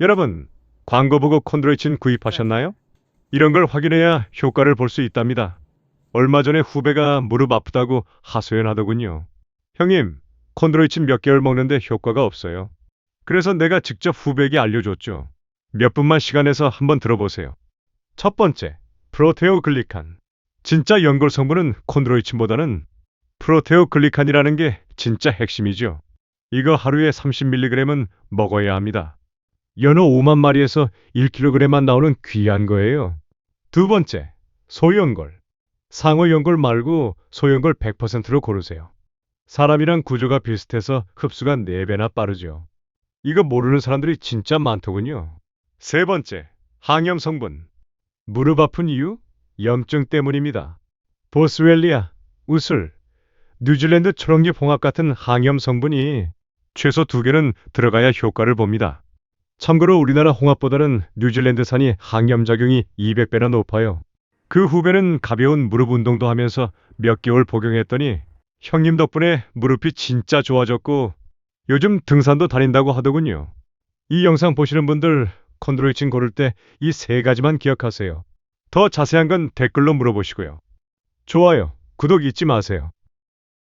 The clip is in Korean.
여러분, 광고 보고 콘드로이친 구입하셨나요? 이런 걸 확인해야 효과를 볼 수 있답니다. 얼마 전에 후배가 무릎 아프다고 하소연하더군요. 형님, 콘드로이친 몇 개월 먹는데 효과가 없어요. 그래서 내가 직접 후배에게 알려줬죠. 몇 분만 시간 내서 한번 들어보세요. 첫 번째, 프로테오글리칸. 진짜 연골 성분은 콘드로이친보다는 프로테오글리칸이라는 게 진짜 핵심이죠. 이거 하루에 30mg은 먹어야 합니다. 연어 5만 마리에서 1kg만 나오는 귀한 거예요. 두 번째, 소연골. 상어 연골 말고 소연골 100%로 고르세요. 사람이랑 구조가 비슷해서 흡수가 4배나 빠르죠. 이거 모르는 사람들이 진짜 많더군요. 세 번째, 항염 성분. 무릎 아픈 이유? 염증 때문입니다. 보스웰리아, 우슬, 뉴질랜드 초록잎 홍합 같은 항염 성분이 최소 두 개는 들어가야 효과를 봅니다. 참고로 우리나라 홍합보다는 뉴질랜드산이 항염 작용이 200배나 높아요. 그 후배는 가벼운 무릎 운동도 하면서 몇 개월 복용했더니 형님 덕분에 무릎이 진짜 좋아졌고 요즘 등산도 다닌다고 하더군요. 이 영상 보시는 분들 콘드로이친 고를 때 이 세 가지만 기억하세요. 더 자세한 건 댓글로 물어보시고요. 좋아요, 구독 잊지 마세요.